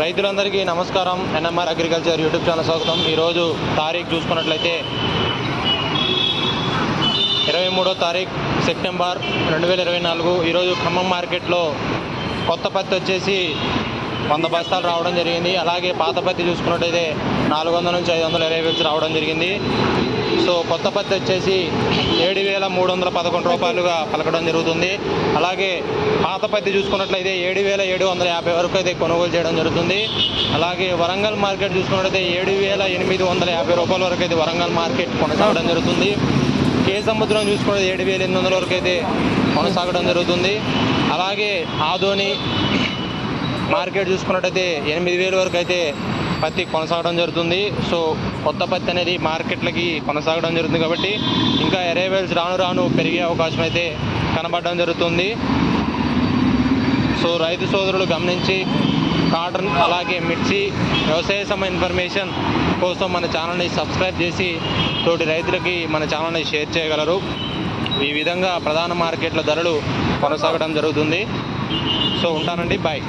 రైతులందరికీ నమస్కారం. NMR agriculture YouTube channel స్వాగతం. ఈరోజు తారీఖు చూసుకున్నట్లయితే ఇరవై మూడో తారీఖు సెప్టెంబర్ రెండు వేల ఇరవై నాలుగు. ఈరోజు ఖమ్మం మార్కెట్లో కొత్త పత్తి వచ్చేసి వంద బస్తాలు రావడం జరిగింది. అలాగే పాత పత్తి చూసుకున్నట్టయితే నాలుగు వందల నుంచి ఐదు వందల ఇరవై రావడం జరిగింది. సో కొత్త పత్తి వచ్చేసి ఏడు వేల మూడు వందల పదకొండు రూపాయలుగా పలకడం జరుగుతుంది. అలాగే పాత పత్తి చూసుకున్నట్లయితే ఏడు వేల ఏడు వందల యాభై వరకు అయితే కొనుగోలు చేయడం జరుగుతుంది. అలాగే వరంగల్ మార్కెట్ చూసుకున్నట్లయితే ఏడు వేల ఎనిమిది వందల యాభై రూపాయల వరకు అయితే వరంగల్ మార్కెట్ కొనసాగడం జరుగుతుంది. కే సముద్రం చూసుకుంటే ఏడు వేల ఎనిమిది వందల వరకు అయితే కొనసాగడం జరుగుతుంది. అలాగే ఆదోని మార్కెట్ చూసుకున్నట్టయితే ఎనిమిది వేల వరకు అయితే పత్తి కొనసాగడం జరుగుతుంది. సో కొత్త పత్తి అనేది మార్కెట్లకి కొనసాగడం జరుగుతుంది కాబట్టి ఇంకా ఎరేవేల్స్ రాను రాను పెరిగే అవకాశం అయితే కనబడడం జరుగుతుంది. సో రైతు సోదరులు గమనించి కాటన్ అలాగే మిర్చి వ్యవసాయ సంబంధ ఇన్ఫర్మేషన్ కోసం మన ఛానల్ని సబ్స్క్రైబ్ చేసి తోటి రైతులకి మన ఛానల్ని షేర్ చేయగలరు. ఈ విధంగా ప్రధాన మార్కెట్ల ధరలు కొనసాగడం జరుగుతుంది. సో ఉంటానండి. బాయ్.